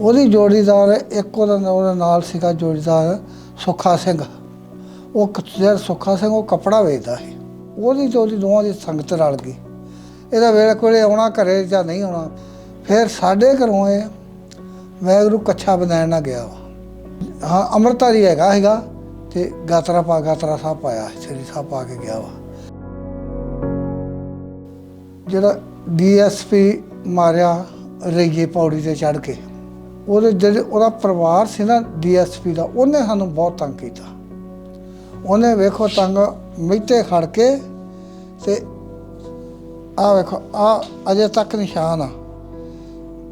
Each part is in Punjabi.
ਉਹਦੀ ਜੋੜੀਦਾਰ ਇੱਕ ਉਹਦਾ ਉਹਦਾ ਨਾਲ ਸੀਗਾ ਜੋੜੀਦਾਰ ਸੁੱਖਾ ਸਿੰਘ। ਉਹ ਜਿਹੜਾ ਸੁੱਖਾ ਸਿੰਘ ਉਹ ਕੱਪੜਾ ਵੇਚਦਾ ਸੀ। ਉਹਦੀ ਤੇ ਉਹਦੀ ਦੋਵਾਂ ਦੀ ਸੰਗਤ ਰਲ ਗਈ। ਇਹਦਾ ਵੇਲੇ ਕੋਲੇ ਆਉਣਾ, ਘਰੇ ਜਾਂ ਨਹੀਂ ਆਉਣਾ, ਫਿਰ ਸਾਡੇ ਘਰੋਂ ਇਹ ਵੈਗਰੂ ਕੱਛਾ ਬਣਾਉਣ ਨਾ ਗਿਆ ਵਾ। ਹਾਂ, ਅੰਮ੍ਰਿਤਧਾਰੀ ਹੈਗਾ ਹੈਗਾ ਤੇ ਗਾਤਰਾ ਪਾ ਗਾਤਰਾ ਸਾਹਿਬ ਪਾਇਆ ਸ੍ਰੀ ਸਾਹਿਬ ਪਾ ਕੇ ਗਿਆ ਵਾ। ਜਿਹੜਾ ਡੀਐਸਪੀ ਮਾਰਿਆ ਰਈਏ ਪੌੜੀ ਤੇ ਚੜ ਕੇ। ਉਹਦੇ ਜਿਹੜੇ ਉਹਦਾ ਪਰਿਵਾਰ ਸੀ ਨਾ ਡੀਐਸਪੀ ਦਾ, ਉਹਨੇ ਸਾਨੂੰ ਬਹੁਤ ਤੰਗ ਕੀਤਾ। ਉਹਨੇ ਵੇਖੋ ਤੰਗ ਮਿੱਤੇ ਖੜ ਕੇ ਤੇ ਆ ਵੇਖੋ ਆ ਅਜੇ ਤੱਕ ਨਿਸ਼ਾਨ ਆ।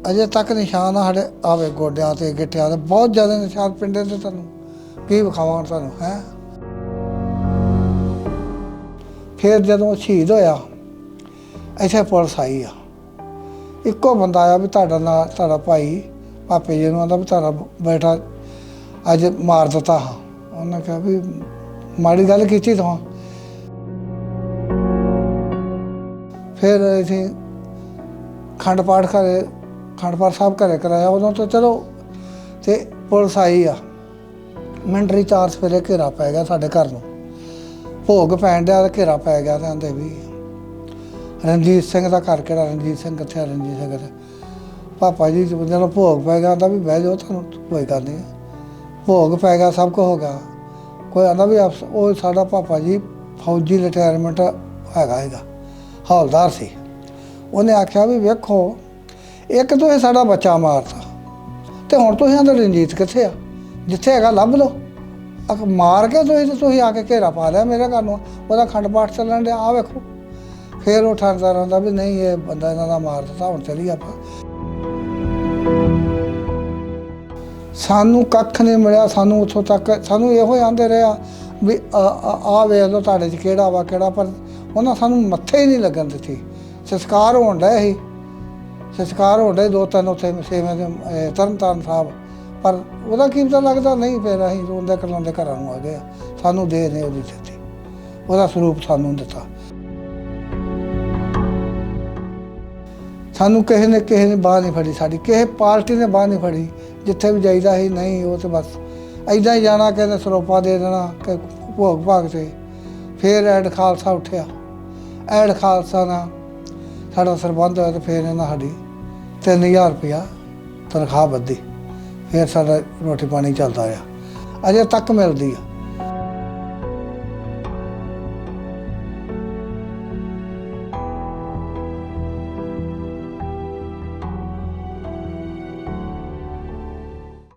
ਅਜੇ ਤੱਕ ਨਿਸ਼ਾਨ ਆ ਸਾਡੇ ਆਵੇ ਗੋਡਿਆਂ ਤੇ, ਗਿੱਟਿਆਂ ਤੇ, ਬਹੁਤ ਜ਼ਿਆਦਾ ਨਿਸ਼ਾਨ ਪਿੰਡੇ ਤੇ ਤੁਹਾਨੂੰ, ਕੀ ਵਿਖਾਵਾਂ ਤੁਹਾਨੂੰ, ਹੈ? ਫਿਰ ਜਦੋਂ ਸ਼ਹੀਦ ਹੋਇਆ, ਇੱਥੇ ਪੁਲਿਸ ਆਈ ਆ। ਇੱਕੋ ਬੰਦਾ ਆਇਆ ਵੀ ਤੁਹਾਡਾ ਨਾਲ ਤੁਹਾਡਾ ਭਾਈ ਪਾਪੇ ਜੀ ਨੂੰ ਆਂਦਾ ਵੀ ਤੁਹਾਡਾ ਅੱਜ ਮਾਰ ਦਿੱਤਾ ਹਾਂ ਉਹਨੇ ਕਿਹਾ ਵੀ ਮਾੜੀ ਗੱਲ ਕੀਤੀ ਤਾਂ। ਫਿਰ ਅਸੀਂ ਖੰਡ ਪਾਠ ਘਰੇ, ਖੰਡ ਪਾਠ ਸਾਹਿਬ ਘਰੇ ਕਰਾਇਆ। ਉਦੋਂ ਤਾਂ ਚਲੋ ਤੇ ਪੁਲਿਸ ਆਈ ਆ। ਮਿੰਟਰੀ ਚਾਰ ਸਵੇਰੇ ਘੇਰਾ ਪੈ ਗਿਆ ਸਾਡੇ ਘਰ ਨੂੰ। ਭੋਗ ਪੈਣ ਡਿਆ ਘੇਰਾ ਪੈ ਗਿਆ ਤੇ ਆਂਦੇ ਵੀ ਰਣਜੀਤ ਸਿੰਘ ਦਾ ਘਰ ਕਿਹੜਾ? ਰਣਜੀਤ ਸਿੰਘ ਕਿੱਥੇ ਰਣਜੀਤ ਸਿੰਘ ਕਿੱਥੇ? ਪਾਪਾ ਜੀ ਜਦੋਂ ਭੋਗ ਪੈ ਗਿਆ, ਆਂਦਾ ਵੀ ਬਹਿ ਜਾਓ ਤੁਹਾਨੂੰ, ਕੋਈ ਗੱਲ ਨਹੀਂ ਭੋਗ ਪੈ ਗਿਆ, ਸਭ ਕੁਝ ਹੋ ਗਿਆ। ਕੋਈ ਆਂਦਾ ਵੀ ਅਫਸ- ਉਹ ਸਾਡਾ ਪਾਪਾ ਜੀ ਫੌਜੀ ਰਿਟਾਇਰਮੈਂਟ ਹੈਗਾ ਹੈਗਾ ਹੌਲਦਾਰ ਸੀ। ਉਹਨੇ ਆਖਿਆ ਵੀ ਵੇਖੋ, ਇੱਕ ਤੋਂ ਇਹ ਸਾਡਾ ਬੱਚਾ ਮਾਰਤਾ। ਤੇ ਹੁਣ ਤੁਸੀਂ ਆਂਦੇ ਰਣਜੀਤ ਕਿੱਥੇ ਆ? ਜਿੱਥੇ ਹੈਗਾ ਲੱਭ ਲਓ। ਅਖ ਮਾਰ ਕੇ ਤੁਸੀਂ ਤੇ ਤੁਸੀਂ ਆ ਕੇ ਘੇਰਾ ਪਾ ਲਿਆ ਮੇਰੇ ਘਰ ਨੂੰ। ਉਹਦਾ ਖੰਡ ਪਾਠ ਚੱਲਣ ਡਿਆ ਆ ਵੇਖੋ। ਫਿਰ ਉਹ ਠਾਣਦਾ ਰਹਿੰਦਾ ਵੀ ਨਹੀਂ, ਇਹ ਬੰਦਾ ਇਹਨਾਂ ਦਾ ਮਾਰ ਦਿੱਤਾ, ਹੁਣ ਚਲੀ ਆਪਾਂ। ਸਾਨੂੰ ਕੱਖ ਨਹੀਂ ਮਿਲਿਆ ਸਾਨੂੰ ਉੱਥੋਂ ਤੱਕ ਸਾਨੂੰ ਇਹੋ ਹੀ ਆਂਦੇ ਰਿਹਾ ਵੀ ਆ ਆ- ਆ ਵੇਖ ਲਓ ਤੁਹਾਡੇ 'ਚ ਕਿਹੜਾ ਵਾ ਕਿਹੜਾ ਪਰ ਉਹਨਾਂ ਸਾਨੂੰ ਮੱਥੇ ਹੀ ਨਹੀਂ ਲੱਗਣ ਦਿੱਤੀ। ਸੰਸਕਾਰ ਹੋਣ ਡਿਆ ਸੀ। ਸੰਸਕਾਰ ਹੋਣ ਡਏ ਦੋ ਤਿੰਨ ਉੱਥੇ ਸੇਵੇਂ ਦੇ ਅਹ, ਤਰਨ ਤਾਰਨ ਸਾਹਿਬ। ਪਰ ਉਹਦਾ ਕੀ ਪਤਾ ਲੱਗਦਾ? ਨਹੀਂ ਫਿਰ ਅਸੀਂ ਰੋਂਦੇ ਕਰਾਉਂਦੇ ਘਰਾਂ ਨੂੰ ਆ ਗਏ ਸਾਨੂੰ ਦੇ ਨੇ ਉਹਦੀ ਦਿੱਤੀ ਉਹਦਾ ਸਰੂਪ ਸਾਨੂੰ ਦਿੱਤਾ। ਸਾਨੂੰ ਕਿਸੇ ਨੇ ਕਿਸੇ ਨੇ ਬਾਹ ਨਹੀਂ ਫੜੀ ਸਾਡੀ, ਕਿਸੇ ਪਾਰਟੀ ਨੇ ਬਾਹ ਨਹੀਂ ਫੜੀ, ਜਿੱਥੇ ਵੀ ਜਾਈਦਾ ਸੀ ਨਹੀਂ, ਉਹ ਤੇ ਬਸ ਐਦਾਂ ਹੀ ਜਾਣਾ, ਕਹਿੰਦੇ ਸਰੋਪਾ ਦੇ ਦੇਣਾ, ਕਿ ਭੋਗ ਭਾਗ ਤੇ। ਫਿਰ ਐਡ ਖਾਲਸਾ ਉੱਠਿਆ। ਐਡ ਖਾਲਸਾ ਨਾਲ ਸਾਡਾ ਸਰਬੰਧ ਹੋਇਆ ਤੇ ਫਿਰ ਇਹਨਾਂ ਸਾਡੀ 3000 ਰੁਪਇਆ ਤਨਖਾਹ ਵੱਧੀ। ਫਿਰ ਸਾਡਾ ਰੋਟੀ ਪਾਣੀ ਚੱਲਦਾ ਆ ਅਜੇ ਤੱਕ ਮਿਲਦੀ ਆ।